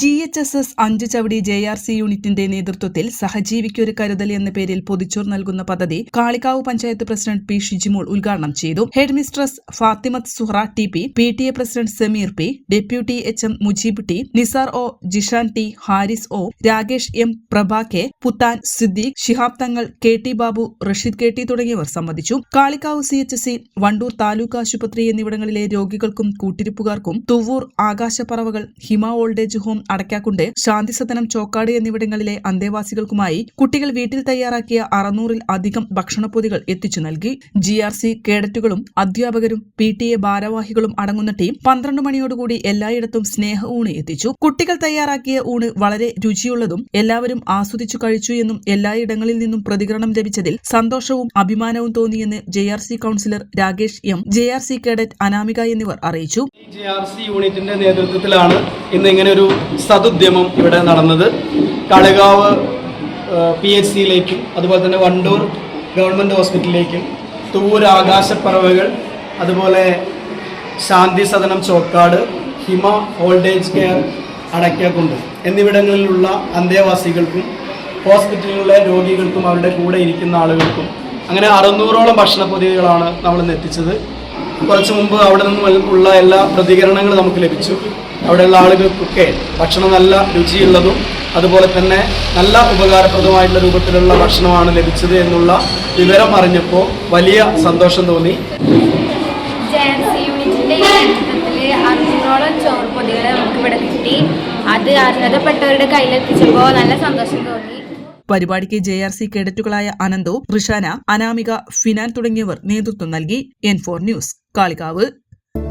G H S S Anchu Chavadi J R C യൂണിറ്റിന്റെ നേതൃത്വത്തിൽ സഹജീവിക്കൊരു കരുതൽ എന്ന പേരിൽ പൊതിച്ചോർ നൽകുന്ന പദ്ധതി കാളിക്കാവ് പഞ്ചായത്ത് പ്രസിഡന്റ് പി ഷിജിമോൾ ഉദ്ഘാടനം ചെയ്തു. Head mistress Fathimath Suhra T P P T A president Sameer P deputy H M Mujeeb T Nisar O Jishan T Haris O Rakesh M Prabha K Puthan Siddique Shihab Thangal K T Babu Rasheed K T തുടങ്ങിയവർ സംബന്ധിച്ചു. Kalikavu C H C Wandoor taluk ആശുപത്രി എന്നിവിടങ്ങളിലെ രോഗികൾക്കും കൂട്ടിരിപ്പുകാർക്കും Thuvvur ആകാശപ്പറവകൾ Hima old age home Adakkakund. Shanthisadanam Chokkad എന്നിവിടങ്ങളിലെ അന്തേവാസികൾക്കുമായി കുട്ടികൾ വീട്ടിൽ തയ്യാറാക്കിയ അറുന്നൂറിൽ അധികം ഭക്ഷണപ്പൊതികൾ എത്തിച്ചു നൽകി. ജി ആർ സി കേഡറ്റുകളും അധ്യാപകരും പി ടി എ ഭാരവാഹികളും അടങ്ങുന്ന ടീം പന്ത്രണ്ട് മണിയോടുകൂടി എല്ലായിടത്തും സ്നേഹ ഊണ് എത്തിച്ചു. കുട്ടികൾ തയ്യാറാക്കിയ ഊണ് വളരെ രുചിയുള്ളതും എല്ലാവരും ആസ്വദിച്ചു കഴിച്ചു എന്നും എല്ലായിടങ്ങളിൽ നിന്നും പ്രതികരണം ലഭിച്ചതിൽ സന്തോഷവും അഭിമാനവും തോന്നിയെന്ന് J R C counsellor Rakesh M. J R C cadet Anamika എന്നിവർ അറിയിച്ചു. ജെ ആർ സി യൂണിറ്റിന്റെ നേതൃത്വത്തിലാണ് ഇന്ന് ഇങ്ങനെ ഒരു സതുദ്യമം ഇവിടെ നടന്നത്. കളികാവ് പി എച്ച് സിയിലേക്കും അതുപോലെ തന്നെ വണ്ടൂർ ഗവൺമെന്റ് ഹോസ്പിറ്റലിലേക്കും തൂർ ആകാശപ്പറവകൾ അതുപോലെ Shanthi Sadanam Chokkad Hima old age care Adakkakund എന്നിവിടങ്ങളിലുള്ള അന്തേവാസികൾക്കും ഹോസ്പിറ്റലുകളിലെ രോഗികൾക്കും അവരുടെ കൂടെ ഇരിക്കുന്ന ആളുകൾക്കും അങ്ങനെ അറുന്നൂറോളം ഭക്ഷണ പൊതികളാണ് നമ്മൾ എത്തിച്ചത്. കുറച്ച് മുമ്പ് അവിടെ നിന്നും ഉള്ള എല്ലാ പ്രതികരണങ്ങളും നമുക്ക് ലഭിച്ചു. അവിടെയുള്ള ആളുകൾക്കൊക്കെ ഭക്ഷണം നല്ല രുചിയുള്ളതും അതുപോലെ തന്നെ നല്ല ഉപകാരപ്രദമായിട്ടുള്ള രൂപത്തിലുള്ള ഭക്ഷണമാണ് ലഭിച്ചത് എന്നുള്ള വിവരം അറിഞ്ഞപ്പോൾ വലിയ സന്തോഷം തോന്നി. അറുന്നൂറോളം നമുക്ക് ഇവിടെ കിട്ടി. അത് അർഹതപ്പെട്ടവരുടെ കയ്യിലെത്തിച്ചപ്പോൾ നല്ല സന്തോഷം തോന്നി. പരിപാടിക്ക് ജെ ആർ സി കേഡറ്റുകളായ അനന്തു ഋഷാന അനാമിക ഫിനാൻ തുടങ്ങിയവർ നേതൃത്വം നൽകി. N four news Kalikavu.